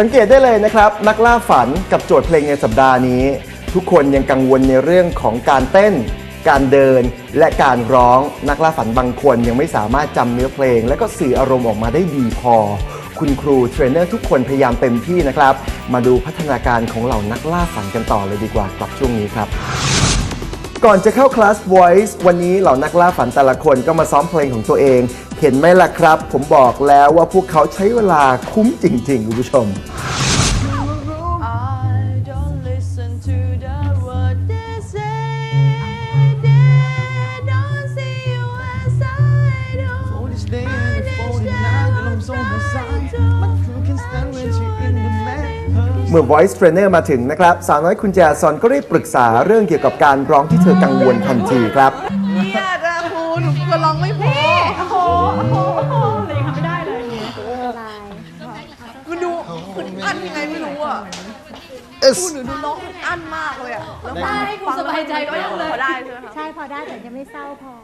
สังเกตได้เลยนะครับ นักล่าฝันกับโจทย์เพลงในสัปดาห์นี้ ทุกคนยังกังวลในเรื่องของการเต้น การเดิน และการร้องนักล่าฝันบางคนยังไม่สามารถจำเนื้อเพลง และก็สื่ออารมณ์ออกมาได้ดีพอ คุณครูเทรนเนอร์ทุกคนพยายามเต็มที่นะครับ มาดูพัฒนาการของเหล่านักล่าฝันกันต่อเลยดีกว่ากับช่วงนี้ครับก่อนจะเข้าคลาส Voice วันนี้เหล่านักล่าฝันแต่ละคนก็มาซ้อมเพลงของตัวเอง เห็นไหมล่ะครับ ผมบอกแล้วว่าพวกเขาใช้เวลาคุ้มจริงๆคุณผู้ชมเมื่อ Voice Trainer มาถึงนะครับ สาวน้อยคุณแจซอนก็ได้ปรึกษาเรื่องเกี่ยวกับการร้องที่เธอกังวลทันทีครับ อึดอั้นยังไงไม่รู้อะครูหนูดูร้องอึดอั้นมากเลยอะแล้วฟังให้ครูสบายใจก็ยังเลยพอได้ใช่ไหมคะใช่พอได้แต่ยังไม่เศร้าพอ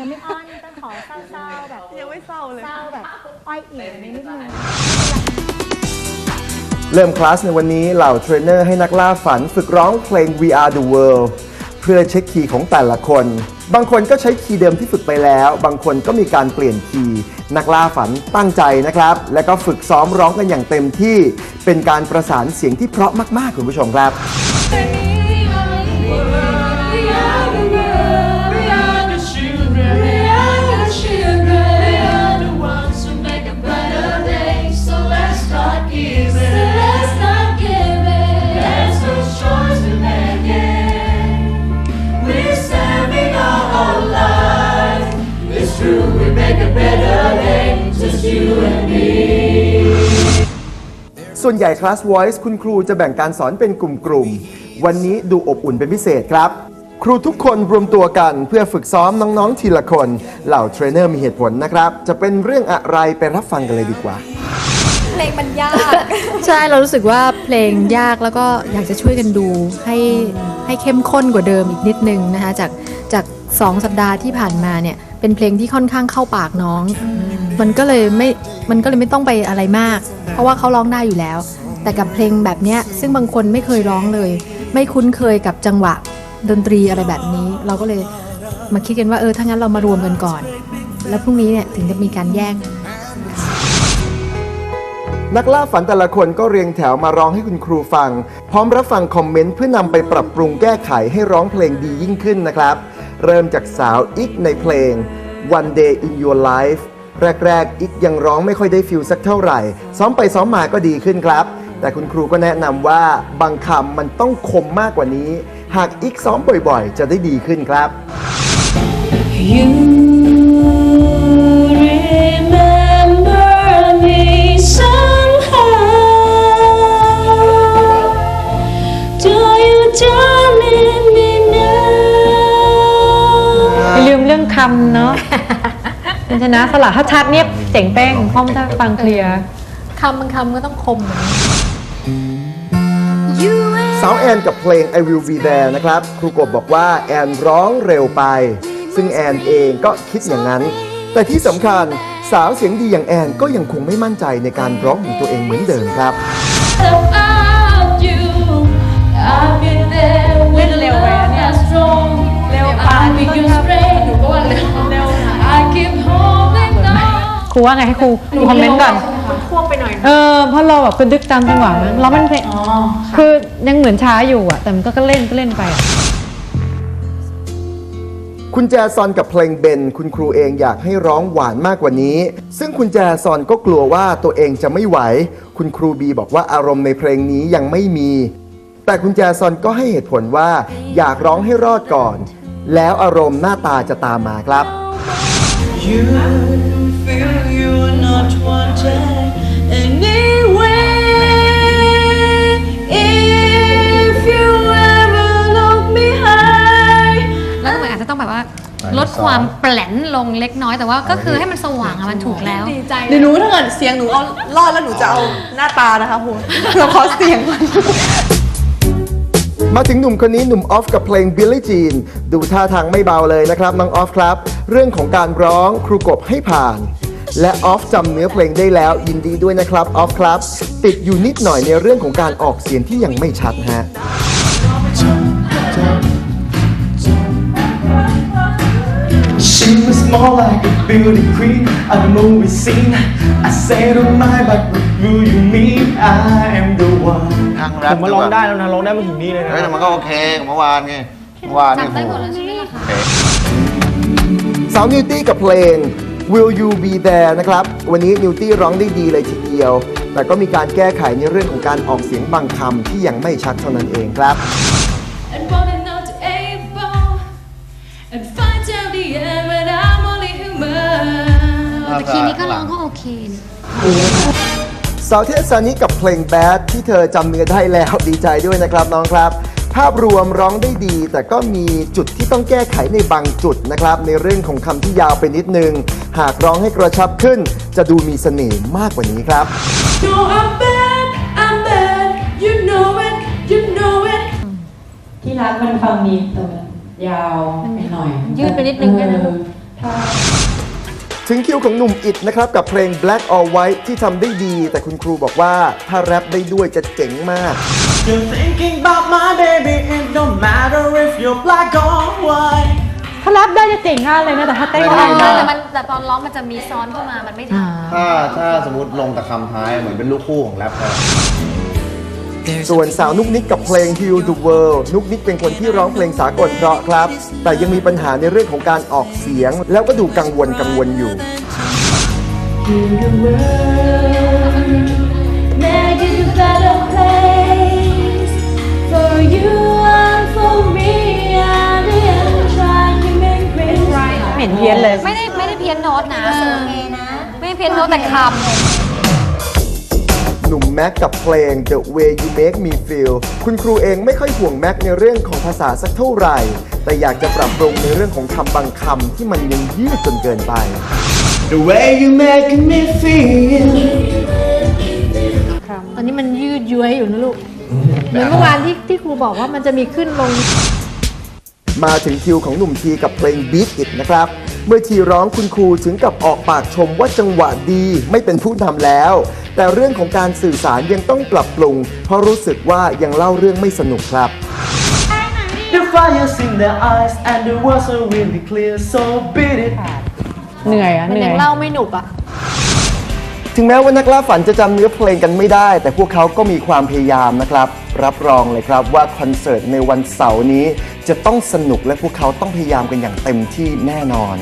ยังไม่อ้อนต้องขอเศร้าๆแบบยังไม่เศร้าเลยเศร้าแบบอ้อยอิ๋วนิดนึงเริ่มคลาสในวันนี้เหล่าเทรนเนอร์ให้นักล่าฝันฝึกร้องเพลง We Are the World เพื่อเช็คคีย์ของแต่ละคน บางคนก็ใช้คีย์เดิมที่ฝึกไปแล้ว บางคนก็มีการเปลี่ยนคีย์นักล่าฝันตั้งใจนะครับ และก็ฝึกซ้อมร้องกันอย่างเต็มที่ เป็นการประสานเสียงที่เพราะมากๆคุณผู้ชมครับ ส่วนใหญ่คลาส Voice คุณครูจะแบ่งการสอนเป็นกลุ่มๆ วันนี้ดูอบอุ่นเป็นพิเศษครับ ครูทุกคนรวมตัวกันเพื่อฝึกซ้อมน้องๆ ทีละคน เหล่าเทรนเนอร์มีเหตุผลนะครับ จะเป็นเรื่องอะไรไปรับฟังกันเลยดีกว่า เพลงมันยาก ใช่เรารู้สึกว่าเพลงยากแล้วก็อยากจะช่วยกันดูให้ให้เข้มข้นกว่าเดิมอีกนิดนึงนะคะจากจากสองสัปดาห์ที่ผ่านมาเนี่ย เป็นเพลงที่ค่อนข้างเข้าปากน้อง มันก็เลยไม่ มันก็เลยไม่ต้องไปอะไรมาก เพราะว่าเขาร้องได้อยู่แล้ว แต่กับเพลงแบบเนี้ยซึ่งบางคนไม่เคยร้องเลย ไม่คุ้นเคยกับจังหวะดนตรีอะไรแบบนี้ เราก็เลยมาคิดกันว่าเออถ้างั้นเรามารวมกันก่อน แล้วพรุ่งนี้เนี่ยถึงจะมีการแย่งนักล่าฝันแต่ละคนก็เรียงแถวมาร้องให้คุณครูฟัง พร้อมรับฟังคอมเมนต์เพื่อนำไปปรับปรุงแก้ไขให้ร้องเพลงดียิ่งขึ้นนะครับ เริ่มจากสาวอิกในเพลง One Day in Your Life แรกๆ อิกยังร้องไม่ค่อยได้ฟิลสักเท่าไหร่ ซ้อมไปซ้อมมาก็ดีขึ้นครับ แต่คุณครูก็แนะนำว่าบางคำมันต้องคมมากกว่านี้ หากอิกซ้อมบ่อยๆ จะได้ดีขึ้นครับ you คำเนาะคุณชนะสละถ้าชัดเนี่ยเจ๋งเป้งเพราะมันถ้าฟังเคลียร์คำบางคำก็ต้องคมเหมือนกันสาวแอนกับเพลง I Will Be There นะครับ ครูกบบอกว่าแอนร้องเร็วไป ซึ่งแอนเองก็คิดอย่างนั้น แต่ที่สำคัญสาวเสียงดีอย่างแอนก็ยังคงไม่มั่นใจในการร้องของตัวเองเหมือนเดิมครับ About you, I've been there when the love is strong. I think you're straight. I keep holding on. ครูว่าไงให้ครูครูคอมเมนต์ก่อนควบไปหน่อยเออเพราะเราแบบกระดึกตามจังหวะมั้งเรามันเพลงคือยังเหมือนช้าอยู่อะแต่มันก็ก็เล่นก็เล่นไปอะคุณแจซอนกับเพลงเบน คุณครูเองอยากให้ร้องหวานมากกว่านี้ ซึ่งคุณแจซอนก็กลัวว่าตัวเองจะไม่ไหว คุณครูบีบอกว่าอารมณ์ในเพลงนี้ยังไม่มี แต่คุณแจซอนก็ให้เหตุผลว่าอยากร้องให้รอดก่อน แล้วอารมณ์หน้าตาจะตามมาครับ You feel you're not wanted Anyway, if you ever look behind. แล้วเหมือนอาจจะต้องแบบว่าลดความแปลนลงเล็กน้อยแต่ว่าก็คือให้มันสว่างอะมันถูกแล้วเดี๋ยวหนูถ้าเกิดเสียงหนูเอารอดแล้วหนูจะเอาหน้าตานะคะครูเราขอเสียงก่อน มาถึงหนุ่มคนนี้หนุ่มออฟกับเพลง Billie Jean ดูท่าทางไม่เบาเลยนะครับน้องออฟครับ เรื่องของการร้องครูกบให้ผ่าน และออฟจำเนื้อเพลงได้แล้วยินดีด้วยนะครับออฟครับ ติดอยู่นิดหน่อยในเรื่องของการออกเสียงที่ยังไม่ชัดฮะ She was more like a beauty queen at the movie scene. I said, oh my, but what do you mean? I am the one. ทางแรผปมมาร้องได้แล้วนะร้องได้มาถึงนี่เลยนะ เฮ้ยแต่มันก็โอเคเมื่อวานไงเมื่อวานนี่จำได้โหหมดแล้วใช่ไหมล่ะคะ สาวนิวตี้กับเพลง Will You Be There นะครับ วันนี้นิวตี้ร้องได้ดีเลยทีเดียว แต่ก็มีการแก้ไขในเรื่องของการออกเสียงบางคำที่ยังไม่ชัดเท่านั้นเองครับ And running แต่คีย์นี้ก็ร้องก็โอเคนี่สาวเทศซานิกับเพลง Bad ที่เธอจำเนื้อได้แล้วดีใจด้วยนะครับน้องครับ ภาพรวมร้องได้ดี แต่ก็มีจุดที่ต้องแก้ไขในบางจุดนะครับ ในเรื่องของคำที่ยาวไปนิดนึง หากร้องให้กระชับขึ้น จะดูมีเสน่ห์มากกว่านี้ครับ No, I'm bad, I'm bad. You know it, you know it. ที่รักมันฟังดีแต่มันยาวไปหน่อยยืดไปนิดนึงได้ไหมเออถ้า ถึงคิวของหนุ่มอิดนะครับ กับเพลง Black or White ที่ทำได้ดี แต่คุณครูบอกว่าถ้าแรปได้ด้วยจะเจ๋งมาก You're thinking about my baby, it don't matter if you're black or white. ถ้ารับได้จะเจ๋งมากเลยนะแต่ถ้าเต้นเอไม่ได้อนะแต่มันแต่ตอนร้องมันจะมีซ้อนเข้ามามันไม่ทันถ้าถ้าสมมติลงแต่คำท้ายเหมือนเป็นลูกคู่ของแรปเลย ส่วนสาวนุกนิกกับเพลง Heal the World นุกนิกเป็นคนที่ร้องเพลงสากลเพราะครับ แต่ยังมีปัญหาในเรื่องของการออกเสียง แล้วก็ดูกังวลกังวลอยู่ Make it a better place for you and for me. And the end trying to make it right. ไม่เห็นเพี้ยนเลย ไม่ได้ไม่ได้เพี้ยนโน้ตนะ ไม่ได้เพี้ยนโน้ตแต่ค หนุ่มแม็กกับเพลง The Way You Make Me Feel คุณครูเองไม่ค่อยห่วงแม็กในเรื่องของภาษาสักเท่าไหร่ แต่อยากจะปรับปรุงในเรื่องของคำบางคำที่มันยังยืดจนเกินไป The way you make me feel. ตอนนี้มันยืดย้วยอยู่นะลูก เหมือนเมื่อวานที่ที่ครูบอกว่ามันจะมีขึ้นลง มาถึงคิวของหนุ่มทีกับเพลง Beat It นะครับ เมื่อทีร้องคุณครูถึงกับออกปากชมว่าจังหวะดีไม่เป็นผู้นำแล้ว แต่เรื่องของการสื่อสารยังต้องปรับปรุง เพราะรู้สึกว่ายังเล่าเรื่องไม่สนุกครับ The fire's in their eyes and the words are really clear, so beat it. เหนื่อยอะมันเหนื่ยัองยเล่าไม่หนุกอะ ถึงแม้ว่านักล่าฝันจะจำเนื้อเพลงกันไม่ได้ แต่พวกเขาก็มีความพยายามนะครับ รับรองเลยครับว่าคอนเสิร์ตในวันเสาร์นี้ จะต้องสนุกและพวกเขาต้องพยายามกันอย่างเต็มที่แน่นอน